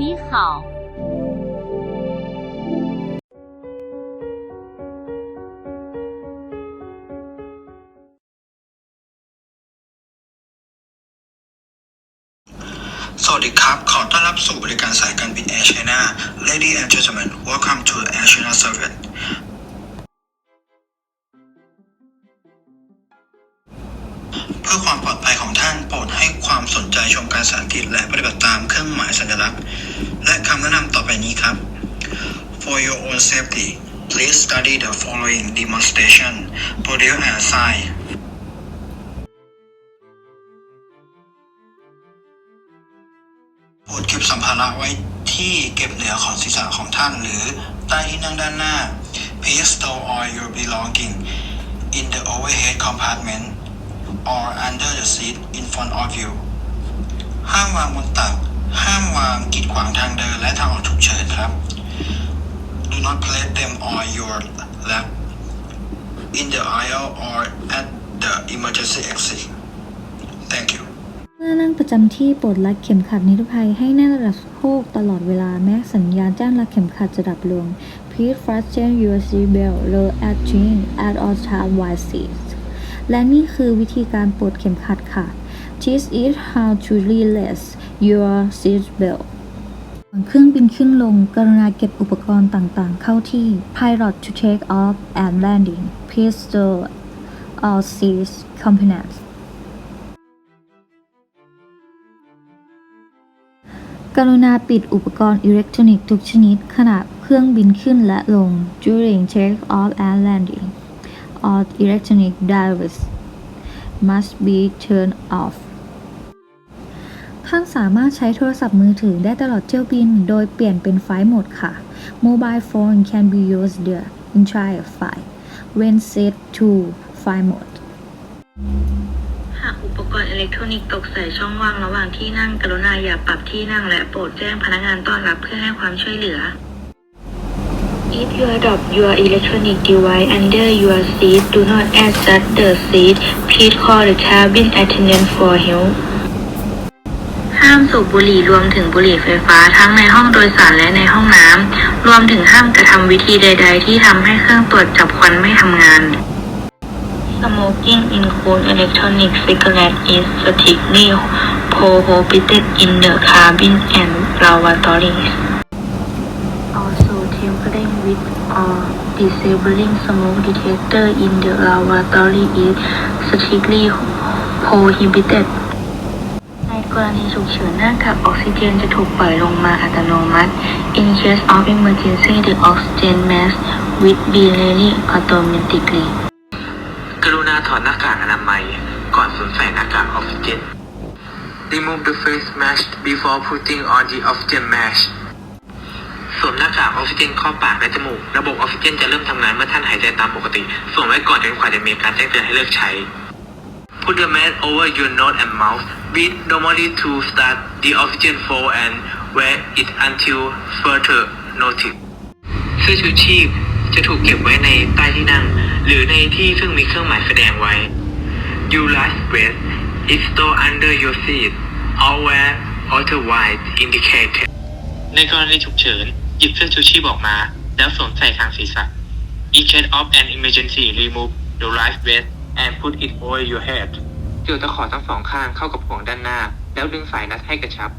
你好，สวัสดีครับ ขอต้อนรับสู่บริการสายการบินแอร์ไชน่า Ladies and gentlemen welcome to Air China Service เพื่อความปลามสนใจชมการสาธิตและปฏิบัติตามเครื่องหมายสัญลักษณ์ และคำแนะนำต่อไปนี้ครับ For your own safety please study the following demonstration produce and sign โปรดเก็บสัมภาระไว้ที่เก็บเหลือของศีรษะของท่านหรือใต้ที่นั่งด้านหน้า Please store all your belonging in the overhead compartment or under the seat in front of you ห้ามวางบนตัก ห้ามวางกีดขวางทางเดิน และทางออกฉุกเฉินครับ Do not place them on your lap in the aisle or at the emergency exit Thank you เมื่อนั่งประจำที่โปรดรัดเข็มขัดนิรภัยให้แน่นระดับสะโพกตลอดเวลาแม้สัญญาณแจ้งรัดเข็มขัดจะดับลง Please fasten your seat belt low at chin at all time while seat และนี่คือวิธีการปลดเข็มขัดค่ะ This is how to release your seat belt เครื่องบินขึ้นลง กรุณาเก็บอุปกรณ์ต่างๆ เข้าที่ Pilot to take off and landing Please store all seat components กรุณาปิดอุปกรณ์อิเล็กทรอนิกส์ทุกชนิดขณะเครื่องบินขึ้นและลง during take off and landing all electronic devices must be turned off ท่านสามารถใช้โทรศัพท์มือถือได้ตลอดเที่ยวบิน โดยเปลี่ยนเป็นไฟล์โหมดค่ะ Mobile phone can be used the entire flight when set to flight mode หากอุปกรณ์อิเล็กทรอนิกส์ตกใส่ช่องว่างระหว่างที่นั่งกรุณาอย่าปรับที่นั่งและโปรดแจ้งพนักงานต้อนรับเพื่อให้ความช่วยเหลือ If you drop your electronic device under your seat, do not adjust the seat. Please call the cabin attendant for help. ห้ามสูบบุหรี่รวมถึงบุหรี่ไฟฟ้าทั้งในห้องโดยสารและในห้องน้ำ รวมถึงห้ามกระทำวิธีใด ๆ ที่ทำให้เครื่องตรวจจับควันไม่ทำงาน Smoking include electronic cigarette is strictly prohibited in the cabin and lavatories. Also, tampering with or disabling smoke detector in the lavatory is strictly prohibited. กรณีฉุกเฉินหน้ากากออกซิเจนจะถูกปล่อยลงมาอัตโนมัติ In case of emergency, the oxygen mask will be released automatically. กรุณาถอดหน้ากากอนามัย ก่อนสวมใส่หน้ากากออกซิเจน Remove the face mask before putting on the oxygen mask สวมหน้ากากออกซิเจนเข้าปากและจมูก ระบบออกซิเจนจะเริ่มทำงานเมื่อท่านหายใจตามปกติ สวมไว้ก่อนจนกว่าจะมีการแจ้งเตือนให้เลิกใช้ Put the mask over your nose and mouth. Breathe normally to start the oxygen flow and wear it until further notice. เสื้อชูชีพจะถูกเก็บไว้ในใต้ที่นั่ง หรือในที่ซึ่งมีเครื่องหมายแสดงไว้ Your last breath is stored under your seat or where otherwise indicated ในกรณีฉุกเฉิน หยิบเสื้อชูชีพออกมา แล้วสวมใส่ทางศีรษะ In case of an emergency remove your life vest and put it over your head เกี่ยวตะขอทั้งสองข้างเข้ากับห่วงด้านหน้า แล้วดึงสายนัดให้กระชับ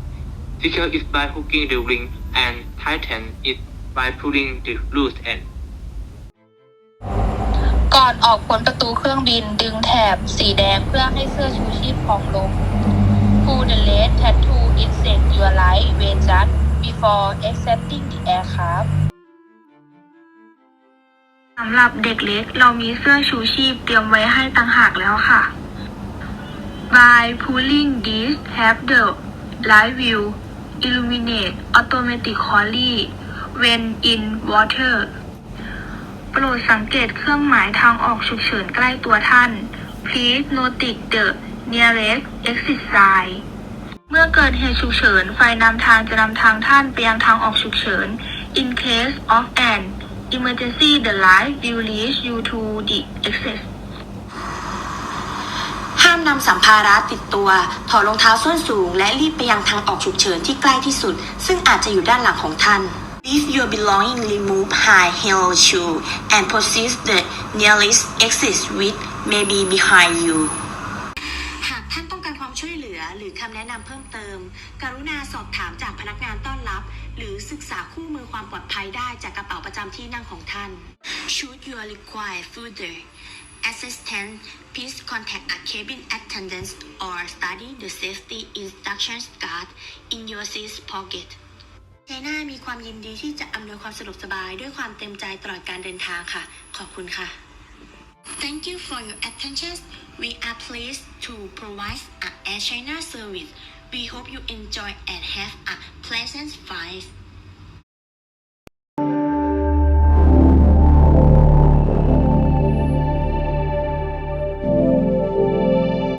Secure it by hooking the ring and tighten it by pulling the loose end ก่อนออกพ้นประตูเครื่องบินดึงแถบสีแดงเพื่อให้เสื้อชูชีพพองลง Pull the red tattoo insert your life vest before exiting the aircraft สำหรับเด็กเล็กเรามีเสื้อชูชีพเตรียมไว้ให้ต่างหากแล้วค่ะ By pulling this have the light view illuminate automatically when in water โปรดสังเกตเครื่องหมายทางออกฉุกเฉินใกล้ตัวท่าน Please notice the nearest exit sign เมื่อเกิดเหตุฉุกเฉิน ไฟนำทางจะนำทางท่านไปยังทางออกฉุกเฉิน In case of an emergency the light will lead you to the exit ามนำสัมภาระติดตัว ถอดรองเท้าส้นสูง และรีบไปยังทางออกฉุกเฉินที่ใกล้ที่สุด ซึ่งอาจจะอยู่ด้านหลังของท่าน If your belonging remove high heel shoe and proceed the nearest exit which may be behind you อหรือคำแนะนำเพิ่มเติม กรุณาสอบถามจากพนักงานต้อนรับ หรือศึกษาคู่มือความปลอดภัยได้จากกระเป๋าประจำที่นั่งของท่าน Should you require further assistance please contact a cabin attendant or study the safety instructions card in your seat pocket เจน่ามีความยินดีที่จะอำนวยความสะดวกสบายด้วยความเต็มใจตลอดการเดินทางค่ะ ขอบคุณค่ะ Thank you for your attention. We are pleased to provide a Air China service. We hope you enjoy and have a pleasant flight.